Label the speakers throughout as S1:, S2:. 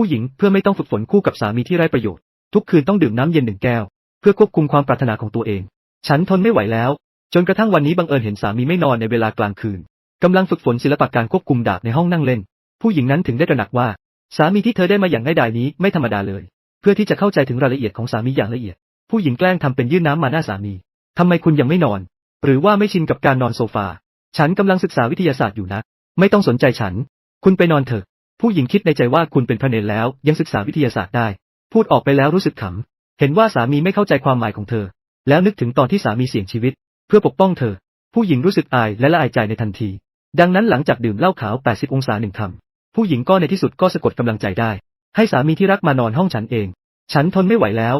S1: ผู้หญิงเพื่อไม่ต้องฝึกฝนคู่กับสามีที่ไร้ประโยชน์ ทุกคืนต้องดื่มน้ำเย็นหนึ่งแก้ว เพื่อควบคุมความปรารถนาของตัวเอง ฉันทนไม่ไหวแล้ว จนกระทั่งวันนี้บังเอิญเห็นสามีไม่นอนในเวลากลางคืนกำลังฝึกฝนศิลปะการควบคุมดาบในห้องนั่งเล่น ผู้หญิงนั้นถึงได้ตระหนักว่า สามีที่เธอได้มาอย่างง่ายดายนี้ไม่ธรรมดาเลย เพื่อที่จะเข้าใจถึงรายละเอียดของสามีอย่างละเอียด ผู้หญิงแกล้งทำเป็นยื่นน้ำมาหน้าสามีทำไมคุณยังไม่นอน หรือว่าไม่ชินกับการนอนโซฟา ฉันกำลังศึกษาวิทยาศาสตร์อยู่นะ ไม่ต้องสนใจฉัน คุณไปนอนเถอะ ผู้หญิงคิดในใจว่าคุณเป็นพระเนรแล้วยังศึกษาวิทยาศาสตร์ได้ พูดออกไปแล้วรู้สึกขำ เห็นว่าสามีไม่เข้าใจความหมายของเธอ แล้วนึกถึงตอนที่สามีเสี่ยงชีวิต เพื่อปกป้องเธอ ผู้หญิงรู้สึกอายและละอายใจในทันที ดังนั้นหลังจากดื่มเหล้าขาว 80 องศาหนึ่งคำผู้หญิงก็ในที่สุดก็สะกดกำลังใจได้ ให้สามีที่รักมานอนห้องฉันเอง ฉันทนไม่ไหวแล้ว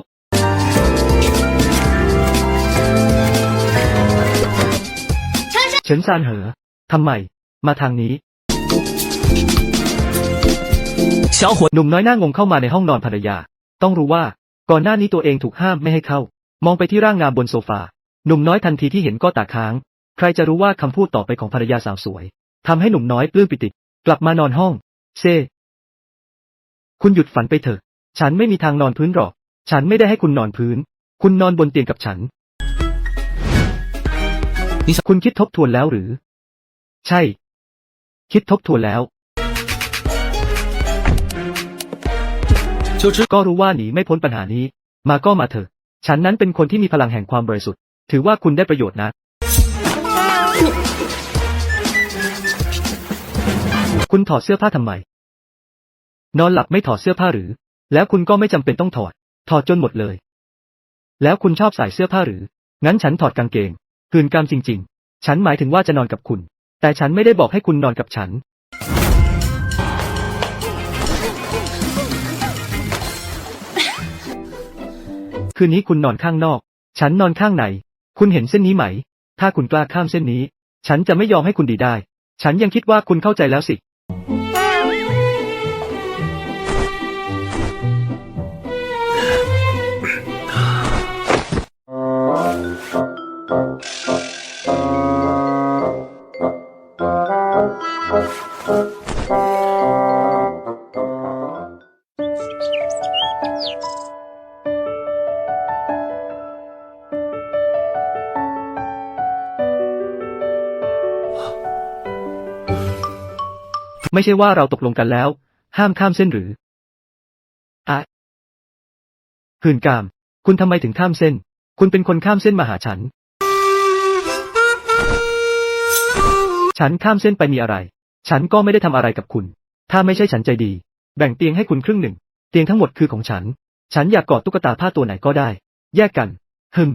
S1: เฉินซานเหอทำไม มาทางนี้
S2: เช้
S1: หนุ่มน้อยหน้างงเข้ามาในห้องนอนภรรยา ต้องรู้ว่า ก่อนหน้านี้ตัวเองถูกห้ามไม่ให้เข้า มองไปที่ร่างงามบนโซฟา หนุ่มน้อยทันทีที่เห็นก็ตาค้าง ใครจะรู้ว่าคำพูดต่อไปของภรรยาสาวสวยทำให้หนุ่มน้อยปลื้มปิติ กลับมานอนห้อง เซ คุณหยุดฝันไปเถอะ ฉันไม่มีทางนอนพื้นหรอก ฉันไม่ได้ให้คุณนอนพื้น คุณนอนบนเตียงกับฉันคุณคิดทบทวนแล้วหรือ ใช่ คิดทบทวนแล้ว
S2: 就知
S1: ก็รู้ว่าหนีไม่พ้นปัญหานี้ มาก็มาเถอะ ฉันนั้นเป็นคนที่มีพลังแห่งความบริสุทธิ์ ถือว่าคุณได้ประโยชน์นะ คุณถอดเสื้อผ้าทำไม นอนหลับไม่ถอดเสื้อผ้าหรือ แล้วคุณก็ไม่จำเป็นต้องถอด ถอดจนหมดเลย แล้วคุณชอบใส่เสื้อผ้าหรือ งั้นฉันถอดกางเกง คืนกรรมจริง ๆ ฉันหมายถึงว่าจะนอนกับคุณ แต่ฉันไม่ได้บอกให้คุณนอนกับฉัน คืนนี้คุณนอนข้างนอก ฉันนอนข้างใน คุณเห็นเส้นนี้ไหม ถ้าคุณกล้าข้ามเส้นนี้ ฉันจะไม่ยอมให้คุณดีได้ ฉันยังคิดว่าคุณเข้าใจแล้วสิ ไม่ใช่ว่าเราตกลงกันแล้ว ห้ามข้ามเส้นหรืออะคืนกาม คุณทำไมถึงข้ามเส้น คุณเป็นคนข้ามเส้นมาหาฉัน ฉันข้ามเส้นไปมีอะไร ฉันก็ไม่ได้ทำอะไรกับคุณ ถ้าไม่ใช่ฉันใจดี แบ่งเตียงให้คุณครึ่งหนึ่ง เตียงทั้งหมดคือของฉัน ฉันอยากกอดตุ๊กตาผ้าตัวไหนก็ได้ แยกกันฮึม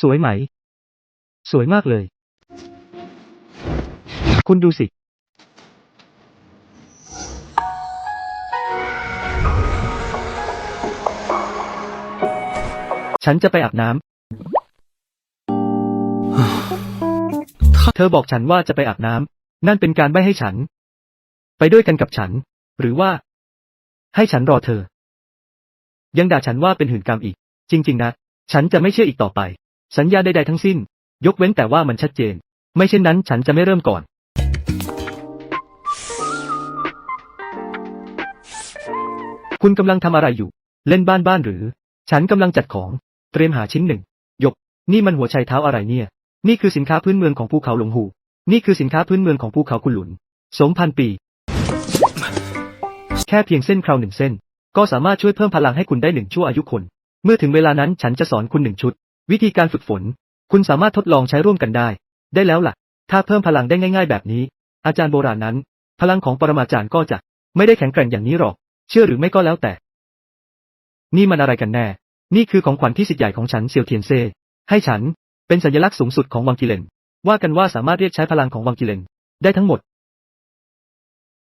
S1: สวยไหม สวยมากเลย คุณดูสิ ฉันจะไปอาบน้ำ เธอบอกฉันว่าจะไปอาบน้ำ นั่นเป็นการไม่ให้ฉัน ไปด้วยกันกับฉัน หรือว่า ให้ฉันรอเธอ ยังด่าฉันว่าเป็นหื่นกามอีก จริง ๆ นะ ฉันจะไม่เชื่ออีกต่อไป สัญญาใดๆทั้งสิ้น ยกเว้นแต่ว่ามันชัดเจน ไม่เช่นนั้นฉันจะไม่เริ่มก่อน คุณกำลังทำอะไรอยู่ เล่นบ้านบ้านหรือ ฉันกำลังจัดของ เตรียมหาชิ้นหนึ่ง ยก นี่มันหัวไชเท้าอะไรเนี่ย นี่คือสินค้าพื้นเมืองของภูเขาหลงหู นี่คือสินค้าพื้นเมืองของภูเขาคุนหลุน สมพันปี แค่เพียงเส้นคราวหนึ่งเส้น ก็สามารถช่วยเพิ่มพลังให้คุณได้หนึ่งชั่วอายุคน เมื่อถึงเวลานั้นฉันจะสอนคุณหนึ่งชุด วิธีการฝึกฝน คุณสามารถทดลองใช้ร่วมกันได้ ได้แล้วล่ะ ถ้าเพิ่มพลังได้ง่ายๆแบบนี้ อาจารย์โบราณนั้น พลังของปรมาจารย์ก็จะไม่ได้แข็งแกร่งอย่างนี้หรอก เชื่อหรือไม่ก็แล้วแต่ นี่มันอะไรกันแน่ นี่คือของขวัญที่สิทธิ์ใหญ่ของฉันเซียวเทียนเซ่ให้ฉันเป็นสัญลักษณ์สูงสุดของวังกิเลน ว่ากันว่าสามารถเรียกใช้พลังของวังกิเลน ได้ทั้งหมด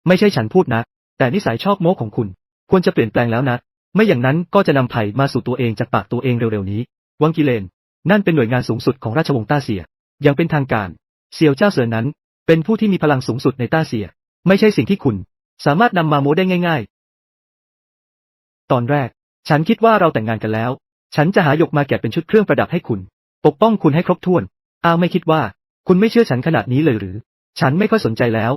S1: ไม่ใช่ฉันพูดนะ แต่นิสัยชอบโม้ของคุณ ควรจะเปลี่ยนแปลงแล้วนะ ไม่อย่างนั้นก็จะนำภัยมาสู่ตัวเองจากปากตัวเองเร็วๆนี้ วังกิเลน นั่นเป็นหน่วยงานสูงสุดของราชวงศ์ต้าเสียอย่างเป็นทางการเซียวเจ้าเสือนั้น เป็นผู้ที่มีพลังสูงสุดในต้าเซีย ไม่ใช่สิ่งที่คุณ สามารถนำมาโม้ได้ง่าย ๆ ตอนแรก ฉันคิดว่าเราแต่งงานกันแล้ว ฉันจะหาหยกมาแกะเป็นชุดเครื่องประดับให้คุณ ปกป้องคุณให้ครบถ้วน อ้าวไม่คิดว่า คุณไม่เชื่อฉันขนาดนี้เลยหรือ ฉันไม่ค่อยสนใจแล้ว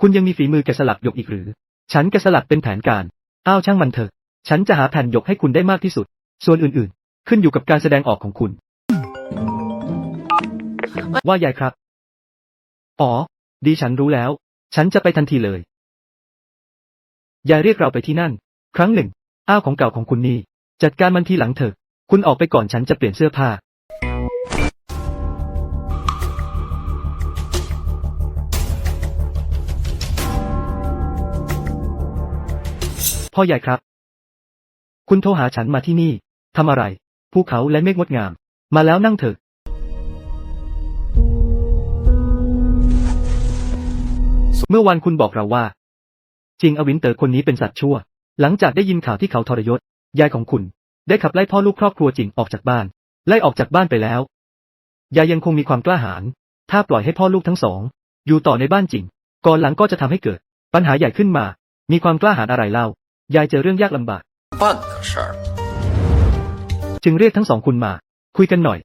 S1: คุณยังมีฝีมือแกะสลักหยกอีกหรือ ฉันแกะสลักเป็นแผนการ อ้าวช่างมันเถอะ ฉันจะหาแผ่นหยกให้คุณได้มากที่สุด ส่วนอื่นๆ ขึ้นอยู่กับการแสดงออกของคุณ ว่ายายครับ อ๋อ ดีฉันรู้แล้ว ฉันจะไปทันทีเลย ยายเรียกเราไปที่นั่น ครั้งหนึ่ง อ้าวของเก่าของคุณนี่ จัดการมันทีหลังเถอะ คุณออกไปก่อนฉันจะเปลี่ยนเสื้อผ้าพ่อใหญ่ครับ คุณโทรหาฉันมาที่นี่ ทำอะไร ภูเขาและเมฆงดงาม มาแล้วนั่งเถอะ เมื่อวันคุณบอกเราว่า จริงอวินเตอร์คนนี้เป็นสัตว์ชั่ว หลังจากได้ยินข่าวที่เขาทรยศ ยายของคุณ ได้ขับไล่พ่อลูกครอบครัวจริงออกจากบ้าน ไล่ออกจากบ้านไปแล้ว ยายยังคงมีความกล้าหาญ ถ้าปล่อยให้พ่อลูกทั้งสอง อยู่ต่อในบ้านจริง ก่อนหลังก็จะทำให้เกิด ปัญหาใหญ่ขึ้นมา มีความกล้าหาญอะไรเล่า ยายเจอเรื่องยากลำบาก
S3: bug sharp
S1: จึงเรียกทั้งสองคุณมา คุยกันหน่อย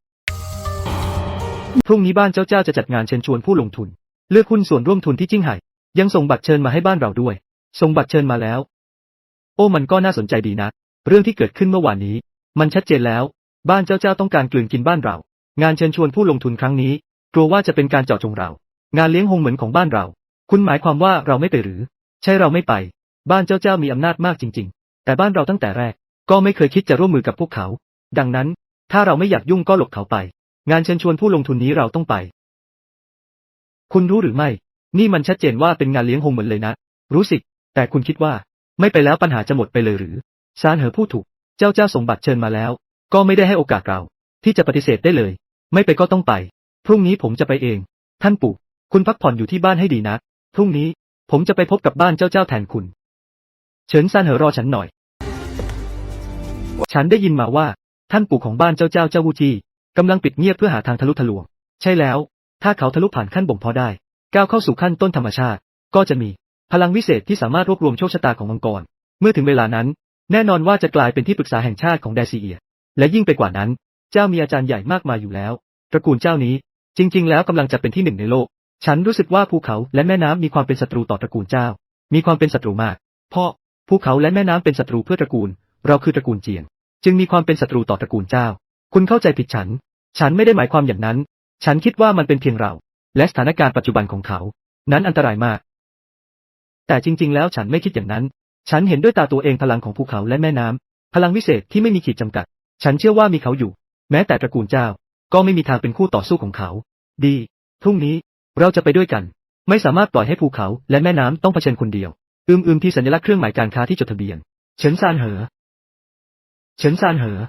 S1: พรุ่งนี้บ้านเจ้าเจ้าจะจัดงานเชิญชวนผู้ลงทุน เลือกหุ้นส่วนร่วมทุนที่จิ้งไห่ ยังส่งบัตรเชิญมาให้บ้านเราด้วย ส่งบัตรเชิญมาแล้ว โอ้มันก็น่าสนใจดีนะ เรื่องที่เกิดขึ้นเมื่อวานนี้ มันชัดเจนแล้ว บ้านเจ้าเจ้าต้องการกลืนกินบ้านเรา งานเชิญชวนผู้ลงทุนครั้งนี้กลัวว่าจะเป็นการเจาะจงเรา งานเลี้ยงหงเหมือนของบ้านเรา คุณหมายความว่าเราไม่ไปหรือ ใช่เราไม่ไป บ้านเจ้าเจ้ามีอำนาจมากจริง ๆ แต่บ้านเราตั้งแต่แรก ก็ไม่เคยคิดจะร่วมมือกับพวกเขา ดังนั้น ถ้าเราไม่อยากยุ่งก็หลบเขาไป งานเชิญชวนผู้ลงทุนนี้เราต้องไป คุณรู้หรือไม่ นี่มันชัดเจนว่าเป็นงานเลี้ยงโฮงเหมือนเลยนะ รู้สิ แต่คุณคิดว่า ไม่ไปแล้วปัญหาจะหมดไปเลยหรือซานเหอพูดถูก เจ้าเจ้าสมบัติเชิญมาแล้ว ก็ไม่ได้ให้โอกาสเรา ที่จะปฏิเสธได้เลย ไม่ไปก็ต้องไป พรุ่งนี้ผมจะไปเอง ท่านปู่คุณพักผ่อนอยู่ที่บ้านให้ดีนะ พรุ่งนี้ ผมจะไปพบกับบ้านเจ้าเจ้าแทนคุณ เฉินซานเหอรอฉันหน่อย ฉันได้ยินมาว่า ท่านปู่ของบ้านเจ้าเจ้าเจ้าวูจีกำลังปิดเงียบเพื่อหาทางทะลุทะลวง ใช่แล้ว ถ้าเขาทะลุผ่านขั้นบ่มเพาะได้ ก้าวเข้าสู่ขั้นต้นธรรมชาติ ก็จะมี พลังวิเศษที่สามารถรวบรวมโชคชะตาของมังกร เมื่อถึงเวลานั้น แน่นอนว่าจะกลายเป็นที่ปรึกษาแห่งชาติของแดซีเอีย และยิ่งไปกว่านั้น เจ้ามีอาจารย์ใหญ่มากมายอยู่แล้ว ตระกูลเจ้านี้ จริง ๆ แล้วกำลังจะเป็นที่หนึ่งในโลก ฉันรู้สึกว่าภูเขาและแม่น้ำมีความเป็นศัตรูต่อตระกูลเจ้า มีความเป็นศัตรูมาก เพ่อภูเขาและแม่น้ำเป็นศัตรูเพื่อตระกูล เราคือตระกูลเจียง จึงมีความเป็นศัตรูต่อตระกูลเจ้า คุณเข้าใจผิดฉัน ฉันไม่ได้หมายความอย่างนั้น ฉันคิดว่ามันเป็นเพียงเรา และสถานการณ์ปัจจุบันของเขา นั้นอันตรายมาก แต่จริง ๆ แล้วฉันไม่คิดอย่างนั้น ฉันเห็นด้วยตาตัวเองพลังของภูเขาและแม่น้ำพลังวิเศษที่ไม่มีขีดจำกัด ฉันเชื่อว่ามีเขาอยู่ แม้แต่ตระกูลเจ้า ก็ไม่มีทางเป็นคู่ต่อสู้ของเขา ดีพรุ่งนี้ เราจะไปด้วยกัน ไม่สามารถปล่อยให้ภูเขาและแม่น้ำต้องเผชิญคนเดียว อืมอืมที่สัญลักษณ์เครื่องหมายการค้าที่จดทะเบียน เฉินซานเหอ เฉินซานเหอ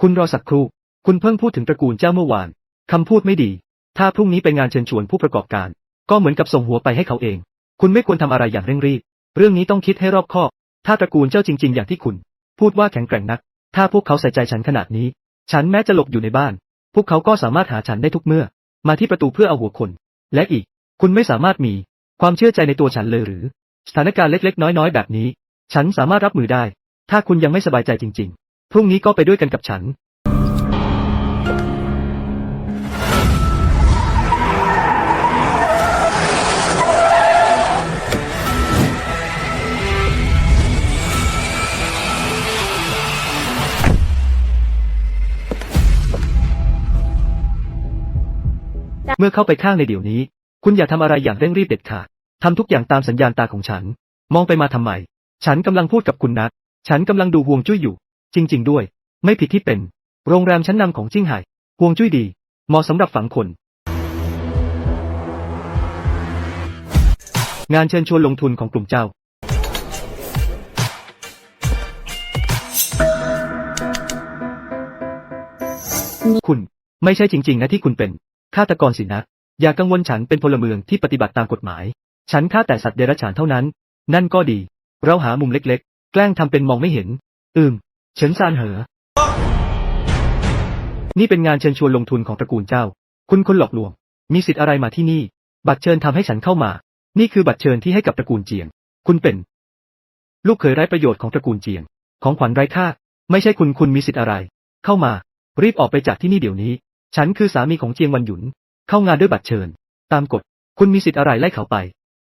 S1: คุณรอสักครู่ คุณเพิ่งพูดถึงตระกูลเจ้าเมื่อวาน คำพูดไม่ดี ถ้าพรุ่งนี้ไปงานเชิญชวนผู้ประกอบการ ก็เหมือนกับส่งหัวไปให้เขาเอง คุณไม่ควรทำอะไรอย่างเร่งรีบ เรื่องนี้ต้องคิดให้รอบคอบ ถ้าตระกูลเจ้าจริง ๆ อย่างที่คุณ พูดว่าแข็งแกร่งนัก ถ้าพวกเขาใส่ใจฉันขนาดนี้ ฉันแม้จะหลบอยู่ในบ้าน พวกเขาก็สามารถหาฉันได้ทุกเมื่อ มาที่ประตูเพื่อเอาหัวคน และอีก คุณไม่สามารถมีความเชื่อใจในตัวฉันเลยหรือ สถานการณ์เล็กๆ น้อยๆ แบบนี้ ฉันสามารถรับมือได้ ถ้าคุณยังไม่สบายใจจริง ๆ พรุ่งนี้ก็ไปด้วยกันกับฉัน เมื่อเข้าไปข้างในเดี๋ยวนี้ คุณอย่าทำอะไรอย่างเร่งรีบเด็ดขาดทำทุกอย่างตามสัญญาณตาของฉัน มองไปมาทำไม ฉันกำลังพูดกับคุณนะ ฉันกำลังดูห่วงจุ้ยอยู่ จริง ๆ ด้วย ไม่ผิดที่เป็น โรงแรมชั้นนำของจิ้งไห่ห่วงจุ้ยดี เหมาะสำหรับฝังคน งานเชิญชวนลงทุนของกลุ่มเจ้า คุณ ไม่ใช่จริง ๆ นะที่คุณเป็นฆาตกรสินะ อย่ากังวลฉันเป็นพลเมืองที่ปฏิบัติตามกฎหมาย ฉันฆ่าแต่สัตว์เดรัจฉานเท่านั้น นั่นก็ดี เราหามุมเล็กๆ แกล้งทำเป็นมองไม่เห็น อืม เฉินซานเหอ นี่เป็นงานเชิญชวนลงทุนของตระกูลเจ้า คุณคนหลอกลวง มีสิทธิ์อะไรมาที่นี่ บัตรเชิญทำให้ฉันเข้ามา นี่คือบัตรเชิญที่ให้กับตระกูลเจียง คุณเป็น ลูกเขยไร้ประโยชน์ของตระกูลเจียง ของขวัญไร้ค่า ไม่ใช่คุณคุณมีสิทธิ์อะไร เข้ามา รีบออกไปจากที่นี่เดี๋ยวนี้ ฉันคือสามีของเจียงวันหยุน เข้างานด้วยบัตรเชิญ ตามกฎ คุณมีสิทธิ์อะไรไล่เขาไป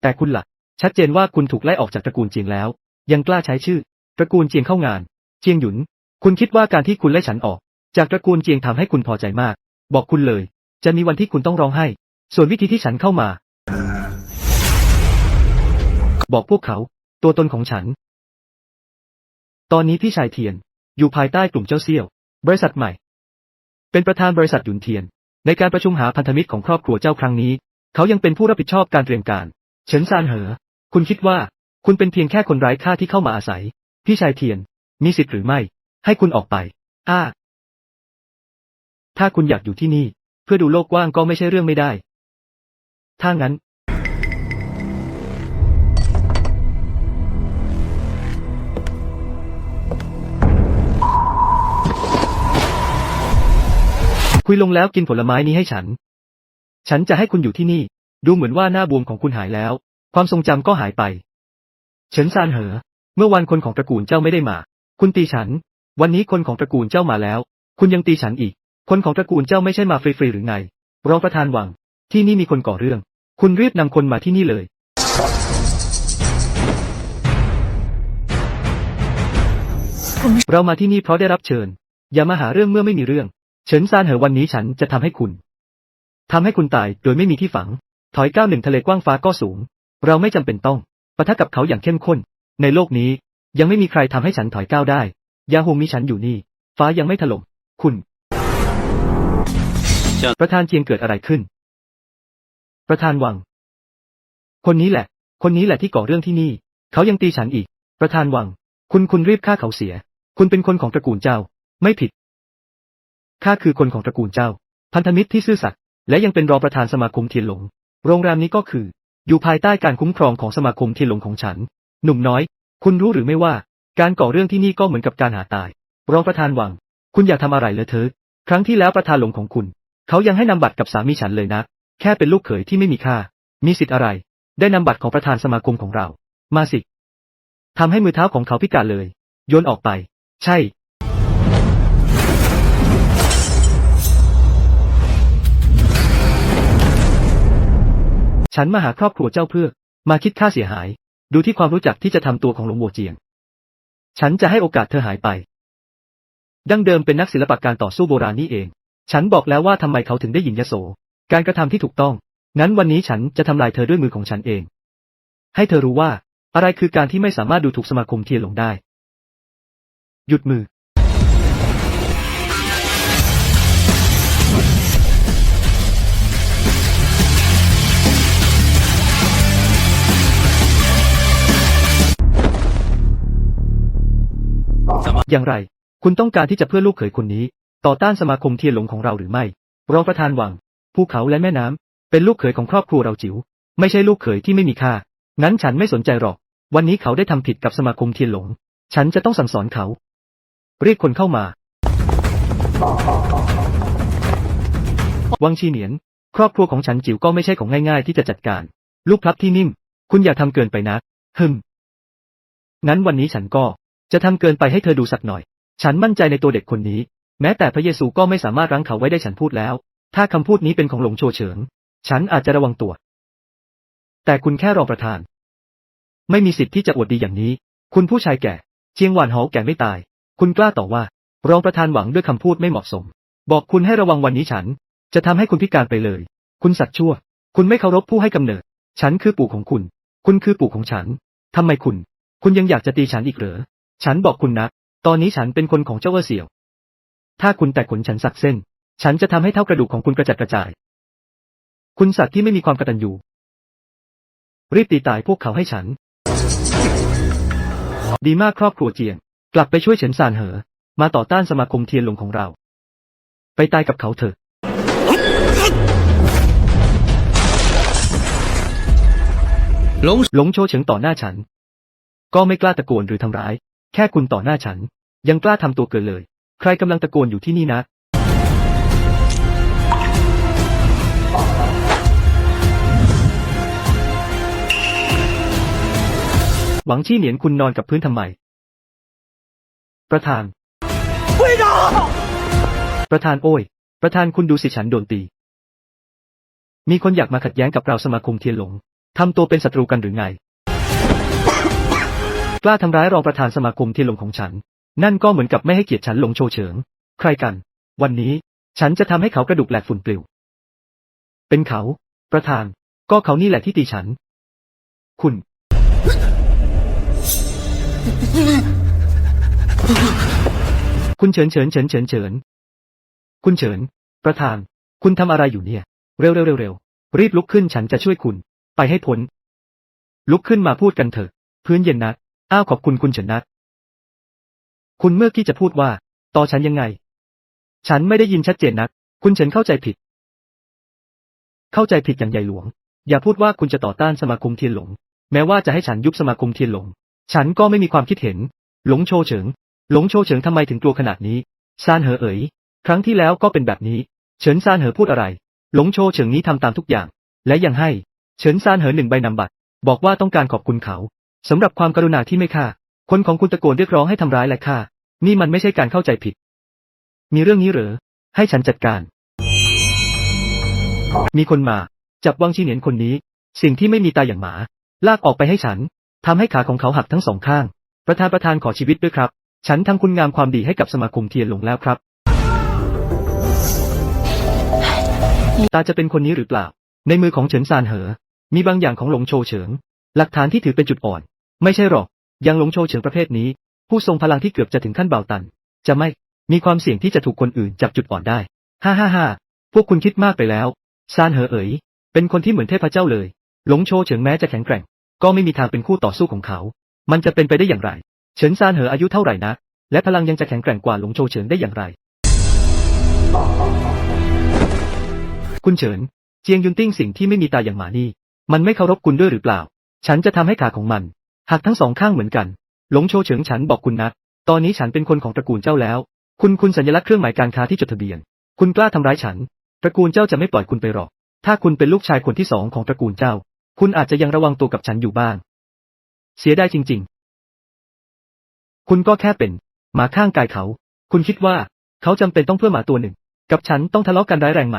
S1: แต่คุณล่ะ ชัดเจนว่าคุณถูกไล่ออกจากตระกูลเจียงแล้ว ยังกล้าใช้ชื่อ ตระกูลเจียงเข้างาน เจียงหยุน คุณคิดว่าการที่คุณไล่ฉันออก จากตระกูลเจียงทำให้คุณพอใจมาก บอกคุณเลย จะมีวันที่คุณต้องร้องไห้ ส่วนวิธีที่ฉันเข้ามา บอกพวกเขา ตัวตนของฉัน ตอนนี้พี่ชายเทียน อยู่ภายใต้กลุ่มเจ้าเซี่ยว บริษัทใหม่ เป็นประธานบริษัทหยุนเทียน ในการประชุมหาพันธมิตรของครอบครัวเจ้าครั้งนี้ เขายังเป็นผู้รับผิดชอบการเตรียมการ เฉินซานเหอ คุณคิดว่า คุณเป็นเพียงแค่คนไร้ค่าที่เข้ามาอาศัย พี่ชายเทียน มีสิทธิ์หรือไม่ ให้คุณออกไป อ้า ถ้าคุณอยากอยู่ที่นี่ เพื่อดูโลกกว้างก็ไม่ใช่เรื่องไม่ได้ ถ้างั้น คุยลงแล้วกินผลไม้นี้ให้ฉัน ฉันจะให้คุณอยู่ที่นี่ ดูเหมือนว่าหน้าบวมของคุณหายแล้ว ความทรงจำก็หายไป เฉินซานเหอ เมื่อวันคนของตระกูลเจ้าไม่ได้มา คุณตีฉัน วันนี้คนของตระกูลเจ้ามาแล้ว คุณยังตีฉันอีก คนของตระกูลเจ้าไม่ใช่มาฟรีๆหรือไง รองประธานวัง ที่นี่มีคนก่อเรื่อง คุณรีบนำคนมาที่นี่เลย เรามาที่นี่เพราะได้รับเชิญ อย่ามาหาเรื่องเมื่อไม่มีเรื่อง เฉินซานเหอวันนี้ฉันจะทำให้คุณทำให้คุณตายโดยไม่มีที่ฝัง ถอยก้าวหนึ่งทะเลกว้างฟ้าก็สูง เราไม่จำเป็นต้อง ปะทะกับเขาอย่างเข้มข้น ในโลกนี้ ยังไม่มีใครทำให้ฉันถอยก้าวได้ ยาฮมีฉันอยู่นี่ ฟ้ายังไม่ถล่ม คุณ ประธานเจียงเกิดอะไรขึ้น ประธานวัง คนนี้แหละ คนนี้แหละที่ก่อเรื่องที่นี่ เขายังตีฉันอีก ประธานวัง คุณคุณรีบฆ่าเขาเสีย คุณเป็นคนของตระกูลเจ้า ไม่ผิด ข้าคือคนของตระกูลเจ้า พันธมิตรที่ซื่อสัตย์และยังเป็นรองประธานสมาคมเทียนหลง โรงแรมนี้ก็คือ อยู่ภายใต้การคุ้มครองของสมาคมเทียนหลงของฉัน หนุ่มน้อย คุณรู้หรือไม่ว่า การก่อเรื่องที่นี่ก็เหมือนกับการหาตาย รองประธานวัง คุณอยากทำอะไรเลอะเทอะครั้งที่แล้วประธานหลงของคุณ เขายังให้นำบัตรกับสามีฉันเลยนะ แค่เป็นลูกเขยที่ไม่มีค่า มีสิทธิ์อะไร ได้นำบัตรของประธานสมาคมของเรา มาสิทำให้มือเท้าของเขาพิการเลย โยนออกไป ใช่ ฉันมาหาครอบครัวเจ้าเพื่อ มาคิดค่าเสียหาย ดูที่ความรู้จักที่จะทำตัวของหลวงโวเจียง ฉันจะให้โอกาสเธอหายไป ดั้งเดิมเป็นนักศิลปะการต่อสู้โบราณนี่เอง ฉันบอกแล้วว่าทำไมเขาถึงได้หญิงยโส การกระทำที่ถูกต้อง งั้นวันนี้ฉันจะทำลายเธอด้วยมือของฉันเอง ให้เธอรู้ว่า อะไรคือการที่ไม่สามารถดูถูกสมาคมเทียนหลงได้ หยุดมือ อย่างไร คุณต้องการที่จะเพื่อลูกเขยคนนี้ ต่อต้านสมาคมเทียนหลงของเราหรือไม่ รองประธานหวัง ภูเขาและแม่น้ำเป็นลูกเขยของครอบครัวเราจิ๋ว ไม่ใช่ลูกเขยที่ไม่มีค่า งั้นฉันไม่สนใจหรอก วันนี้เขาได้ทำผิดกับสมาคมเทียนหลง ฉันจะต้องสั่งสอนเขา เรียกคนเข้ามา วังชีเหนียน ครอบครัวของฉันจิ๋วก็ไม่ใช่ของง่ายๆ ที่จะจัดการ ลูกพลับที่นิ่ม คุณอย่าทำเกินไปนะฮึมงั้นวันนี้ฉันก็ จะทำเกินไปให้เธอดูสักหน่อย ฉันมั่นใจในตัวเด็กคนนี้ แม้แต่พระเยซูก็ไม่สามารถรั้งเขาไว้ได้ฉันพูดแล้ว ถ้าคำพูดนี้เป็นของหลงโชเฉิง ฉันอาจจะระวังตัว แต่คุณแค่รองประธาน ไม่มีสิทธิ์ที่จะอวดดีอย่างนี้ คุณผู้ชายแก่ เชียงหวานหอแก่ไม่ตาย คุณกล้าต่อว่า รองประธานหวังด้วยคำพูดไม่เหมาะสม บอกคุณให้ระวังวันนี้ฉัน จะทำให้คุณพิการไปเลย คุณสัตว์ชั่ว คุณไม่เคารพผู้ให้กำเนิด ฉันคือปู่ของคุณ คุณคือปู่ของฉันทำไมคุณ คุณยังอยากจะตีฉันอีกเหรอ ฉันบอกคุณนะ ตอนนี้ฉันเป็นคนของเจ้าเออเสี่ยว ถ้าคุณแตะขนฉันสักเส้น ฉันจะทำให้เท่ากระดูกของคุณกระจัดกระจาย คุณสัตว์ที่ไม่มีความกตัญญูรีบตีตายพวกเขาให้ฉัน ดีมากครอบครัวเจียงกลับไปช่วยเฉินซานเหอ มาต่อต้านสมาคมเทียนหลงของเรา ไปตายกับเขาเถอะ
S2: 龙
S1: หลงโชเฉิงต่อหน้าฉัน ก็ไม่กล้าตะโกนหรือทำร้าย แค่คุณต่อหน้าฉัน ยังกล้าทำตัวเกินเลย ใครกำลังตะโกนอยู่ที่นี่นะ หวังชี้เหนียนคุณนอนกับพื้นทำไม ประธาน ประธานโอ้ย ประธานคุณดูสิฉันโดนตี มีคนอยากมาขัดแย้งกับเราสมาคมเทียนหลง ทำตัวเป็นศัตรูกันหรือไง กล้าทำร้ายรองประธานสมาคมที่หลงของฉัน นั่นก็เหมือนกับไม่ให้เกียรติฉันหลงโชเฉิง ใครกัน วันนี้ ฉันจะทำให้เขากระดูกแหลกฝุ่นปลิว เป็นเขา ประธาน ก็เขานี่แหละที่ตีฉัน คุณ คุณเฉินเฉินเฉินเฉินเฉิน คุณเฉิน ประธาน คุณทำอะไรอยู่เนี่ย เร็วเร็วเร็วเร็วรีบลุกขึ้นฉันจะช่วยคุณ ไปให้พ้น ลุกขึ้นมาพูดกันเถอะ พื้นเย็นนัก อ้าวขอบคุณคุณเฉินนัก คุณเมื่อกี้จะพูดว่า ต่อฉันยังไง ฉันไม่ได้ยินชัดเจนนัก คุณเฉินเข้าใจผิด เข้าใจผิดอย่างใหญ่หลวง อย่าพูดว่าคุณจะต่อต้านสมาคมเทียนหลง แม้ว่าจะให้ฉันยุบสมาคมเทียนหลง ฉันก็ไม่มีความคิดเห็น หลงโชเฉิง หลงโชเฉิงทำไมถึงตัวขนาดนี้ซานเหอเอ๋ย ครั้งที่แล้วก็เป็นแบบนี้ เฉินซานเหอพูดอะไร หลงโชเฉิงนี้ทำตามทุกอย่าง และยังให้ เฉินซานเหอหนึ่งใบนำบัตร บอกว่าต้องการขอบคุณเขา สำหรับความกรุณาที่ไม่ฆ่า คนของคุณตะโกนเรียกร้องให้ทำร้ายและฆ่า นี่มันไม่ใช่การเข้าใจผิด มีเรื่องนี้เหรอ ให้ฉันจัดการ มีคนมา จับวังชีเหนียนคนนี้ สิ่งที่ไม่มีตาอย่างหมา ลากออกไปให้ฉัน ทำให้ขาของเขาหักทั้งสองข้าง ประธานประธานขอชีวิตด้วยครับ ฉันทำคุณงามความดีให้กับสมาคมเทียนหลงแล้วครับ ตาจะเป็นคนนี้หรือเปล่า ในมือของเฉินซานเหอ มีบางอย่างของหลงโชเฉิง หลักฐานที่ถือเป็นจุดอ่อน ไม่ใช่หรอก ยังหลงโชว์เฉิงประเภทนี้ ผู้ทรงพลังที่เกือบจะถึงขั้นเบาตัน จะไม่มีความเสี่ยงที่จะถูกคนอื่นจับจุดอ่อนได้ ฮ่าฮ่าฮ่าพวกคุณคิดมากไปแล้ว ซานเหอเอ๋ย เป็นคนที่เหมือนเทพเจ้าเลย หลงโชว์เฉิงแม้จะแข็งแกร่ง ก็ไม่มีทางเป็นคู่ต่อสู้ของเขา มันจะเป็นไปได้อย่างไร เฉินซานเหออายุเท่าไหร่นะ และพลังยังจะแข็งแกร่งกว่าหลงโชว์เฉิงได้อย่างไร คุณเฉิน เจียงยุนติ้งสิ่งที่ไม่มีตาอย่างหมานี่ มันไม่เคารพคุณด้วยหรือเปล่า ฉันจะทำให้ขาของมัน หักทั้งสองข้างเหมือนกัน หลงโชเฉิงฉันบอกคุณนะ ตอนนี้ฉันเป็นคนของตระกูลเจ้าแล้ว คุณคุณสัญลักษณ์เครื่องหมายการค้าที่จดทะเบียน คุณกล้าทำร้ายฉัน ตระกูลเจ้าจะไม่ปล่อยคุณไปหรอก ถ้าคุณเป็นลูกชายคนที่สองของตระกูลเจ้า คุณอาจจะยังระวังตัวกับฉันอยู่บ้าง เสียไดายจริง ๆ คุณก็แค่เป็น หมาข้างกายเขา คุณคิดว่า เขาจำเป็นต้องเพื่อหมาตัวหนึ่ง กับฉันต้องทะเลาะกกันร้ายแรงไหม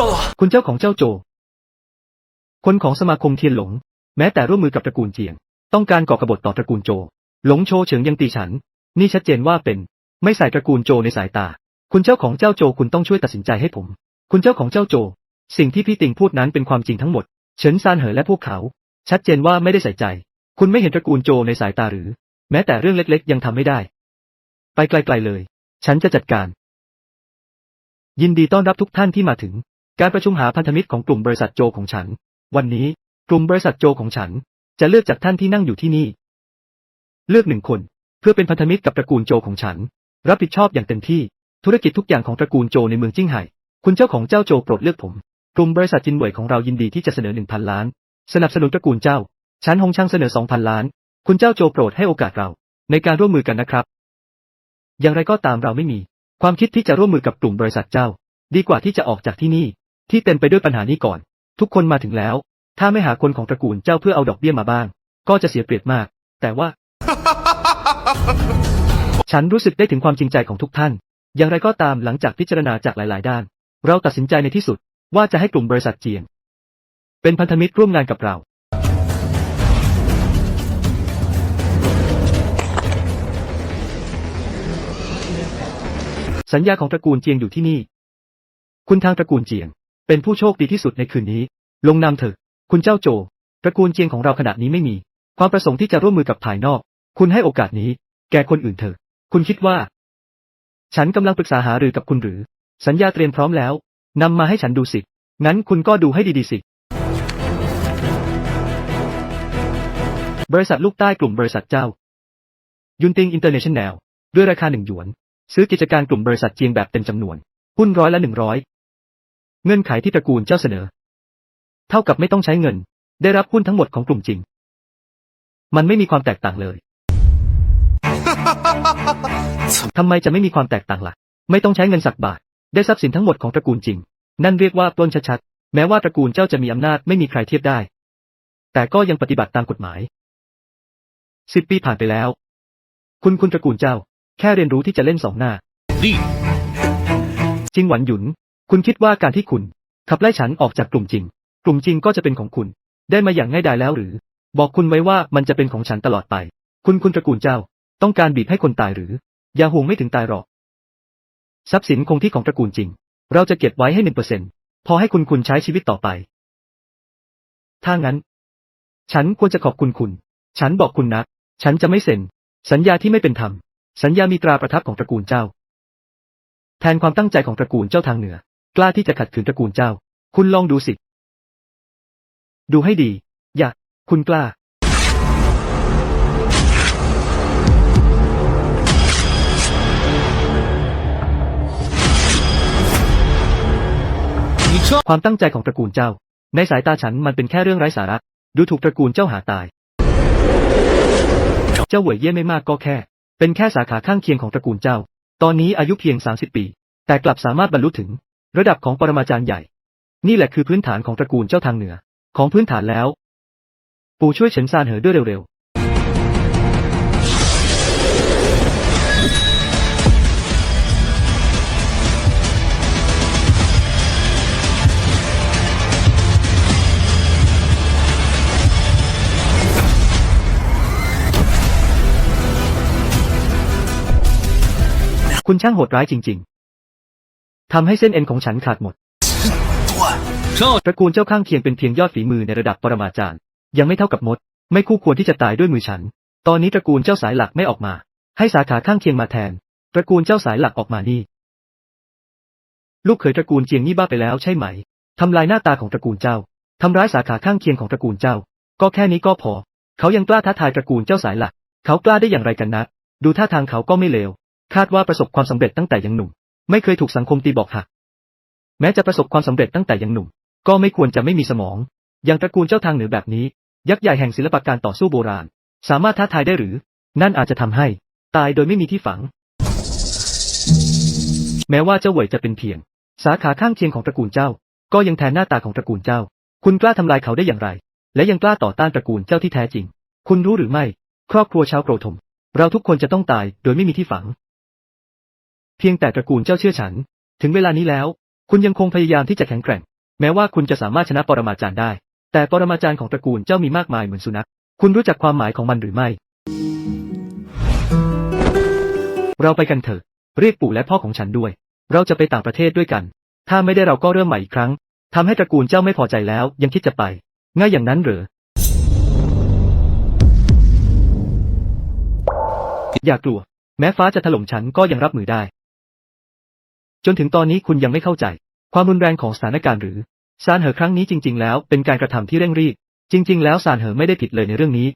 S1: ย่คุณเจ้าของเจ้าโจ คนของสมาคมเทียนหลง แม้แต่ร่วมมือกับตระกูลเจียง ต้องการก่อกบฏต่อตระกูลโจ หลงโชเฉิงยังตีฉัน นี่ชัดเจนว่าเป็น ไม่ใส่ตระกูลโจในสายตา คุณเจ้าของเจ้าโจคุณต้องช่วยตัดสินใจให้ผม คุณเจ้าของเจ้าโจ สิ่งที่พี่ติงพูดนั้นเป็นความจริงทั้งหมด เฉินซานเหอและพวกเขา ชัดเจนว่าไม่ได้ใส่ใจ คุณไม่เห็นตระกูลโจในสายตาหรือ แม้แต่เรื่องเล็ก ๆ ยังทำไม่ได้ ไปไกล ๆเลย ฉันจะจัดการยินดีต้อนรับทุกท่านที่มาถึง การประชุมหาพันธมิตรของกลุ่มบริษัทโจของฉัน วันนี้ กลุ่มบริษัทโจของฉัน จะเลือกจากท่านที่นั่งอยู่ที่นี่ เลือกหนึ่งคน เพื่อเป็นพันธมิตรกับตระกูลโจของฉัน รับผิดชอบอย่างเต็มที่ ธุรกิจทุกอย่างของตระกูลโจในเมืองจิ้งไห่ คุณเจ้าของเจ้าโจโปรดเลือกผม กลุ่มบริษัทจินเหวยของเรายินดีที่จะเสนอหนึ่งพันล้าน สนับสนุนตระกูลเจ้า ฉันฮงช่างเสนอสองพันล้าน คุณเจ้าโจโปรดให้โอกาสเรา ในการร่วมมือกันนะครับ อย่างไรก็ตามเราไม่มี ความคิดที่จะร่วมมือกับกลุ่มบริษัทเจ้า ดีกว่าที่จะออกจากที่นี่ ที่เต็มไปด้วยปัญหานี้ก่อน ทุกคนมาถึงแล้ว ถ้าไม่หาคนของตระกูลเจ้าเพื่อเอาดอกเบี้ยมาบ้าง ก็จะเสียเปรียบมาก แต่ว่า ฉันรู้สึกได้ถึงความจริงใจของทุกท่าน อย่างไรก็ตามหลังจากพิจารณาจากหลาย ๆ ด้าน เราตัดสินใจในที่สุดว่าจะให้กลุ่มบริษัทเจียง เป็นพันธมิตรร่วมงานกับเรา สัญญาของตระกูลเจียงอยู่ที่นี่ คุณทางตระกูลเจียง เป็นผู้โชคดีที่สุดในคืนนี้ ลงนามเถอะ คุณเจ้าโจตระกูลเจียงของเราขณะนี้ไม่มี ความประสงค์ที่จะร่วมมือกับภายนอก คุณให้โอกาสนี้ แก่คนอื่นเถอะ คุณคิดว่า ฉันกำลังปรึกษาหารือกับคุณหรือ สัญญาเตรียมพร้อมแล้วนำมาให้ฉันดูสิ งั้นคุณก็ดูให้ดีๆสิ บริษัทลูกใต้กลุ่มบริษัทเจ้า ยุนติงอินเตอร์เนชั่นแนล ด้วยราคาหนึ่งหยวน ซื้อกิจการกลุ่มบริษัทเจียงแบบเต็มจำนวน หุ้นร้อยละหนึ่งร้อย เงื่อนไขที่ตระกูลเจ้าเสนอ เท่ากับไม่ต้องใช้เงิน ได้รับหุ้นทั้งหมดของกลุ่มจริง มันไม่มีความแตกต่างเลย ทำไมจะไม่มีความแตกต่างล่ะ ไม่ต้องใช้เงินสักบาท ได้ทรัพย์สินทั้งหมดของตระกูลจริง นั่นเรียกว่าปล้นชัดๆ แม้ว่าตระกูลเจ้าจะมีอำนาจไม่มีใครเทียบได้ แต่ก็ยังปฏิบัติตามกฎหมายสิบปีผ่านไปแล้ว คุณคุณตระกูลเจ้า แค่เรียนรู้ที่จะเล่นสองหน้า
S2: 立
S1: จริงหวันหยุน คุณคิดว่าการที่คุณ ขับไล่ฉันออกจากกลุ่มจริง กลุ่มจริงก็จะเป็นของคุณ ได้มาอย่างง่ายดายแล้วหรือ บอกคุณไว้ว่ามันจะเป็นของฉันตลอดไป คุณคุณตระกูลเจ้า ต้องการบีบให้คนตายหรือ อย่าห่วงไม่ถึงตายหรอก ทรัพย์สินคงที่ของตระกูลจริง เราจะเก็บไว้ให้หนึ่งเปอร์เซ็นพอให้คุณคุณใช้ชีวิตต่อไป ถ้างั้น ฉันควรจะขอบคุณคุณ ฉันบอกคุณนะ ฉันจะไม่เซ็น สัญญาที่ไม่เป็นธรรม สัญญามีตราประทับของตระกูลเจ้า แทนความตั้งใจของตระกูลเจ้าทางเหนือ กล้าที่จะขัดขืนตระกูลเจ้า คุณลองดูสิ ดูให้ดี อย่า คุณกล้า ความตั้งใจของตระกูลเจ้า ในสายตาฉันมันเป็นแค่เรื่องไร้สาระ ดูถูกตระกูลเจ้าหาตาย เจ้าเหวยเย่ไม่มากก็แค่ เป็นแค่สาขาข้างเคียงของตระกูลเจ้า ตอนนี้อายุเพียง 30 ปี แต่กลับสามารถบรรลุถึง ระดับของปรมาจารย์ใหญ่ นี่แหละคือพื้นฐานของตระกูลเจ้าทางเหนือ ของพื้นฐานแล้ว ปู่ช่วยเฉินซานเหอด้วยเร็วๆคุณช่างโหดร้ายจริงๆ ทำให้เส้นเอ็นของฉันขาดหมด
S2: 这
S1: ตระกูลเจ้าข้างเคียงเป็นเพียงยอดฝีมือในระดับปรมาจารย์ ยังไม่เท่ากับมด ไม่คู่ควรที่จะตายด้วยมือฉัน ตอนนี้ตระกูลเจ้าสายหลักไม่ออกมา ให้สาขาข้างเคียงมาแทน ตระกูลเจ้าสายหลักออกมานี่ ลูกเขยตระกูลเจียงนี่บ้าไปแล้วใช่ไหม ทำลายหน้าตาของตระกูลเจ้า ทำร้ายสาขาข้างเคียงของตระกูลเจ้า ก็แค่นี้ก็พอ เขายังกล้าท้าทายตระกูลเจ้าสายหลัก เขากล้าได้อย่างไรกันนะ ดูท่าทางเขาก็ไม่เลว คาดว่าประสบความสำเร็จตั้งแต่ยังหนุ่ม ไม่เคยถูกสังคมตีบอกหัก แม้จะประสบความสำเร็จตั้งแต่ยังหนุ่ม ก็ไม่ควรจะไม่มีสมอง อย่างตระกูลเจ้าทางเหนือแบบนี้ ยักษ์ใหญ่แห่งศิลปะการต่อสู้โบราณ สามารถท้าทายได้หรือ นั่นอาจจะทำให้ ตายโดยไม่มีที่ฝัง แม้ว่าเจ้าเหวยจะเป็นเพียง สาขาข้างเคียงของตระกูลเจ้า ก็ยังแทนหน้าตาของตระกูลเจ้า คุณกล้าทำลายเขาได้อย่างไร และยังกล้าต่อต้านตระกูลเจ้าที่แท้จริง คุณรู้หรือไม่ ครอบครัวชาวโกรธมเราทุกคนจะต้องตายโดยไม่มีที่ฝัง เพียงแต่ตระกูลเจ้าเชื่อฉัน ถึงเวลานี้แล้ว คุณยังคงพยายามที่จะแข็งแกร่ง แม้ว่าคุณจะสามารถชนะปรมาจารย์ได้ แต่ปรมาจารย์ของตระกูลเจ้ามีมากมายเหมือนสุนัข คุณรู้จักความหมายของมันหรือไม่ เราไปกันเถอะ เรียกปู่และพ่อของฉันด้วย เราจะไปต่างประเทศด้วยกัน ถ้าไม่ได้เราก็เริ่มใหม่อีกครั้งทำให้ตระกูลเจ้าไม่พอใจแล้ว ยังคิดจะไป ง่ายอย่างนั้นเหรออย่ากลัว แม้ฟ้าจะถล่มฉันก็ยังรับมือได้ จนถึงตอนนี้คุณยังไม่เข้าใจ ความรุนแรงของสถานการณ์หรือ ซานเหอครั้งนี้จริง ๆ แล้วเป็นการกระทำที่เร่งรีบ จริง ๆ แล้วซานเหอไม่ได้ผิดเลยในเรื่องนี้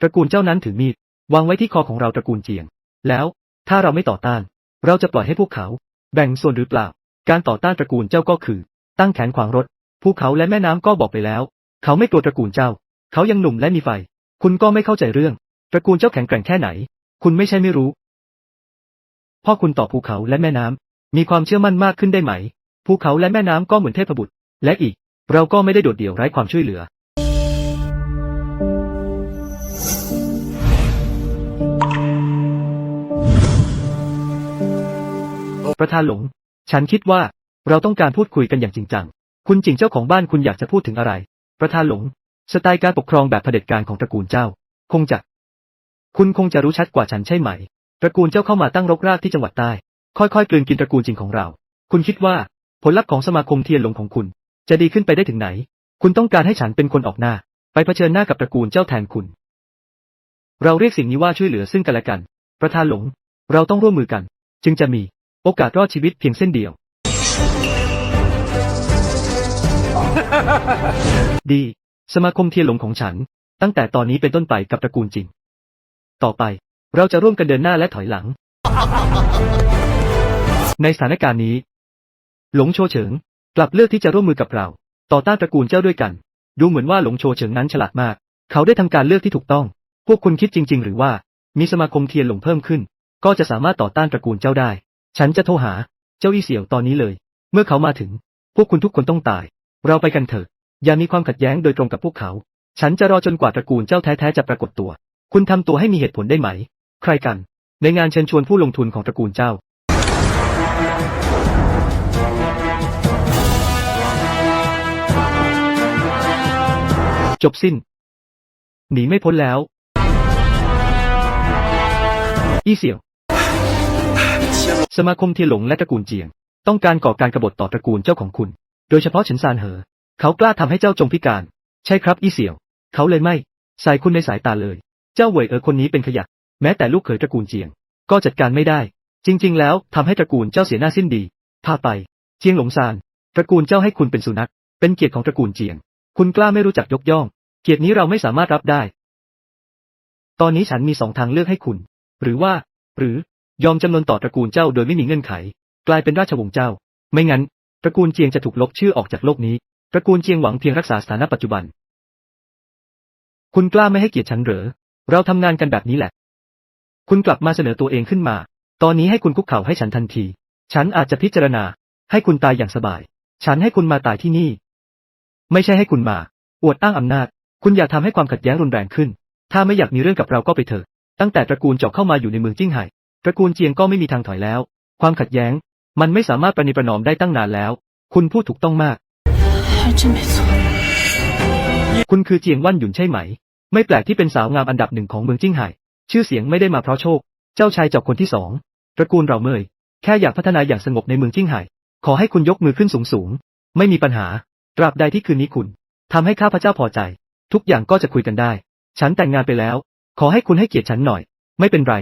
S1: ตระกูลเจ้านั้นถือมีดวางไว้ที่คอของเราตระกูลเจียง แล้ว ถ้าเราไม่ต่อต้าน เราจะปล่อยให้พวกเขา แบ่งส่วนหรือเปล่า การต่อต้านตระกูลเจ้าก็คือ ตั้งแขนขวางรถ ภูเขาและแม่น้ำก็บอกไปแล้ว เขาไม่กลัวตระกูลเจ้า เขายังหนุ่มและมีไฟ คุณก็ไม่เข้าใจเรื่อง ตระกูลเจ้าแข็งแกร่งแค่ไหน คุณไม่ใช่ไม่รู้ พ่อคุณต่อภูเขาและแม่น้ำ มีความเชื่อมั่นมากขึ้นได้ไหม ภูเขาและแม่น้ำก็เหมือนเทพบุตร และอีก เราก็ไม่ได้โดดเดี่ยวไร้ความช่วยเหลือประธานหลง ฉันคิดว่า เราต้องการพูดคุยกันอย่างจริงจัง คุณจิงเจ้าของบ้านคุณอยากจะพูดถึงอะไร ประธานหลง สไตล์การปกครองแบบเผด็จการของตระกูลเจ้า คงจะ คุณคงจะรู้ชัดกว่าฉันใช่ไหม ตระกูลเจ้าเข้ามาตั้งรกรากที่จังหวัดใต้ ค่อยๆกลืนกินตระกูลจริงของเรา คุณคิดว่า ผลลัพธ์ของสมาคมเทียนหลงของคุณ จะดีขึ้นไปได้ถึงไหน คุณต้องการให้ฉันเป็นคนออกหน้า ไปเผชิญหน้ากับตระกูลเจ้าแทนคุณ เราเรียกสิ่งนี้ว่าช่วยเหลือซึ่งกันและกัน ประธานหลง เราต้องร่วมมือกัน จึงจะมีโอกาสรอดชีวิตเพียงเส้นเดียว ดี สมาคมเทียนหลงของฉัน ตั้งแต่ตอนนี้เป็นต้นไปกับตระกูลจริง ต่อไป เราจะร่วมกันเดินหน้าและถอยหลัง ในสถานการณ์นี้ หลงโชเฉิง กลับเลือกที่จะร่วมมือกับเรา ต่อต้านตระกูลเจ้าด้วยกัน ดูเหมือนว่าหลงโชเฉิงนั้นฉลาดมาก เขาได้ทำการเลือกที่ถูกต้อง พวกคุณคิดจริง ๆ หรือว่า มีสมาคมเทียนหลงเพิ่มขึ้น ก็จะสามารถต่อต้านตระกูลเจ้าได้ ฉันจะโทรหา เจ้าอี้เสี่ยวตอนนี้เลย เมื่อเขามาถึง พวกคุณทุกคนต้องตาย เราไปกันเถอะ อย่ามีความขัดแย้งโดยตรงกับพวกเขา ฉันจะรอจนกว่าตระกูลเจ้าแท้ๆจะปรากฏตัว คุณทำตัวให้มีเหตุผลได้ไหม ใครกัน ในงานเชิญชวนผู้ลงทุนของตระกูลเจ้า จบสิ้น หนีไม่พ้นแล้ว อี้เสี่ยว สมาคมเทียหลงและตระกูลเจียง ต้องการก่อการกบฏต่อตระกูลเจ้าของคุณ โดยเฉพาะเฉินซานเหอ เขากล้าทำให้เจ้าจงพิการ ใช่ครับอี้เสี่ยว เขาเลยไม่ใส่คุณในสายตาเลย เจ้าเหวยเอ๋อคนนี้เป็นขยะ แม้แต่ลูกเขยตระกูลเจียง ก็จัดการไม่ได้ จริง ๆ แล้วทำให้ตระกูลเจ้าเสียหน้าสิ้นดี พาไป เจียงหลงซาน ตระกูลเจ้าให้คุณเป็นสุนัข เป็นเกียรติของตระกูลเจียง คุณกล้าไม่รู้จักยกย่อง เกียรตินี้เราไม่สามารถรับได้ ตอนนี้ฉันมีสองทางเลือกให้คุณ หรือว่า หรือยอมจำนนต่อตระกูลเจ้าโดยไม่มีเงื่อนไข กลายเป็นราชวงศ์เจ้า ไม่งั้น ตระกูลเจียงจะถูกลบชื่อออกจากโลกนี้ ตระกูลเจียงหวังเพียงรักษาสถานะปัจจุบัน คุณกล้าไม่ให้เกียรติฉันเหรอ เราทำงานกันแบบนี้แหละ คุณกลับมาเสนอตัวเองขึ้นมา ตอนนี้ให้คุณคุกเข่าให้ฉันทันที ฉันอาจจะพิจารณา ให้คุณตายอย่างสบาย ฉันให้คุณมาตายที่นี่ ไม่ใช่ให้คุณมา อวดอ้างอำนาจ คุณอยากทำให้ความขัดแย้งรุนแรงขึ้น ถ้าไม่อยากมีเรื่องกับเราก็ไปเถอะ ตั้งแต่ตระกูลเจาะเข้ามาอยู่ในเมืองจิ้งไห่ ตระกูลเจียงก็ไม่มีทางถอยแล้ว ความขัดแย้ง มันไม่สามารถประนีประนอมได้ตั้งนานแล้ว คุณพูดถูกต้องมาก คุณคือเจียงว่านหยุนใช่ไหม ไม่แปลกที่เป็นสาวงามอันดับหนึ่งของเมืองจิ้งไห่ ชื่อเสียงไม่ได้มาเพราะโชค เจ้าชายเจาะคนที่สอง ตระกูลเราเมย แค่อยากพัฒนาอย่างสงบในเมืองจิ้งไห่ ขอให้คุณยกมือขึ้นสูงสูง ไม่มีปัญหา ตราบใดที่คืนนี้คุณทำให้ข้าพเจ้าพอใจ ทุกอย่างก็จะคุยกันได้ ฉันแต่งงานไปแล้ว ขอให้คุณให้เกียรติฉันหน่อย ไม่เป็นไร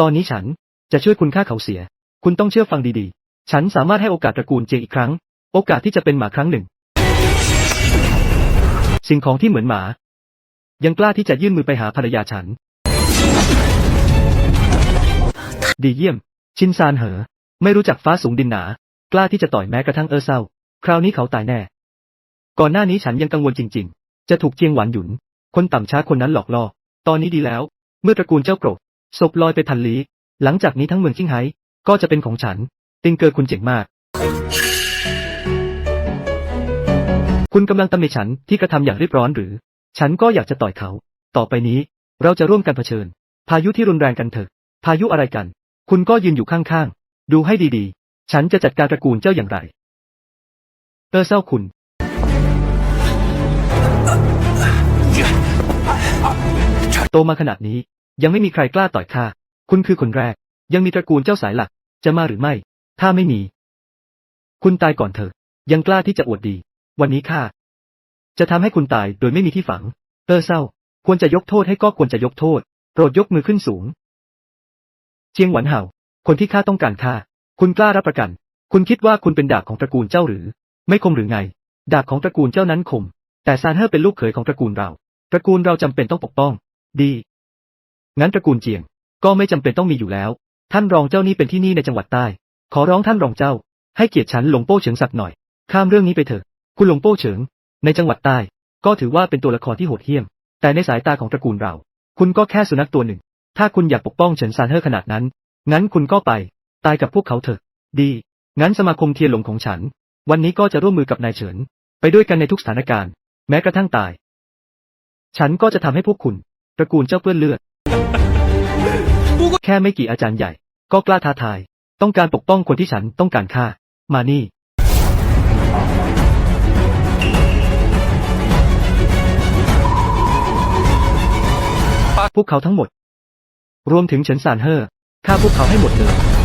S1: ตอนนี้ฉันจะช่วยคุณฆ่าเขาเสีย คุณต้องเชื่อฟังดีๆ ฉันสามารถให้โอกาสตระกูลเจียงอีกครั้ง โอกาสที่จะเป็นหมาครั้งหนึ่ง สิ่งของที่เหมือนหมา ยังกล้าที่จะยื่นมือไปหาภรรยาฉัน ดีเยี่ยม ชินซานเหอ ไม่รู้จักฟ้าสูงดินหนา กล้าที่จะต่อยแม้กระทั่งเออเศร้า คราวนี้เขาตายแน่ ก่อนหน้านี้ฉันยังกังวลจริง ๆ จะถูกเจียงหวานหยุน คนต่ำช้าคนนั้นหลอกล่อ ตอนนี้ดีแล้ว เมื่อตระกูลเจ้าโกรธศพลอยไปพันลี้ หลังจากนี้ทั้งเมืองชิงไฮก็จะเป็นของฉัน ติงเกอร์คุณเจ๋งมาก คุณกำลังตำหนิฉันที่กระทำอย่างรีบร้อนหรือ ฉันก็อยากจะต่อยเขา ต่อไปนี้ เราจะร่วมกันเผชิญ พายุที่รุนแรงกันเถอะ พายุอะไรกัน คุณก็ยืนอยู่ข้างๆ ดูให้ดีๆ ฉันจะจัดการตระกูลเจ้าอย่างไร เออเศร้าคุณ โตมาขนาดนี้ ยังไม่มีใครกล้าต่อยข้า คุณคือคนแรก ยังมีตระกูลเจ้าสายหลัก จะมาหรือไม่ ถ้าไม่มี คุณตายก่อนเถอะ ยังกล้าที่จะอวดดี วันนี้ข้า จะทำให้คุณตายโดยไม่มีที่ฝัง เออเศร้า ควรจะยกโทษให้ก็ควรจะยกโทษ โปรดยกมือขึ้นสูง จียงหวันเห่า คนที่ข้าต้องการฆ่า คุณกล้ารับประกัน คุณคิดว่าคุณเป็นดาบของตระกูลเจ้าหรือ ไม่คมหรือไง ดาบของตระกูลเจ้านั้นคม แต่ซานเฮอร์เป็นลูกเขยของตระกูลเรา ตระกูลเราจำเป็นต้องปกป้อง ดี งั้นตระกูลเจียง ก็ไม่จำเป็นต้องมีอยู่แล้ว ท่านรองเจ้านี่เป็นที่นี่ในจังหวัดใต้ ขอร้องท่านรองเจ้า ให้เกียรติฉันหลงโป้เฉิงสักหน่อย ข้ามเรื่องนี้ไปเถอะ คุณหลงโป้เฉิง ในจังหวัดใต้ ก็ถือว่าเป็นตัวละครที่โหดเหี้ยม แต่ในสายตาของตระกูลเรา คุณก็แค่สุนัขตัวหนึ่ง ถ้าคุณอยากปกป้องเฉินซานเฮอขนาดนั้น งั้นคุณก็ไป ตายกับพวกเขาเถอะ ดี งั้นสมาคมเทียนหลงของฉัน วันนี้ก็จะร่วมมือกับนายเฉิน ไปด้วยกันในทุกสถานการณ์ แม้กระทั่งตาย ฉันก็จะทำให้พวกคุณ ตระกูลเจ้าเปื้อนเลือด แค่ไม่กี่อาจารย์ใหญ่ ก็กล้าท้าทาย ต้องการปกป้องคนที่ฉันต้องการฆ่า มานี่พวกเขาทั้งหมด รวมถึงเฉินซานเฮอฆ่าพวกเขาให้หมดเลย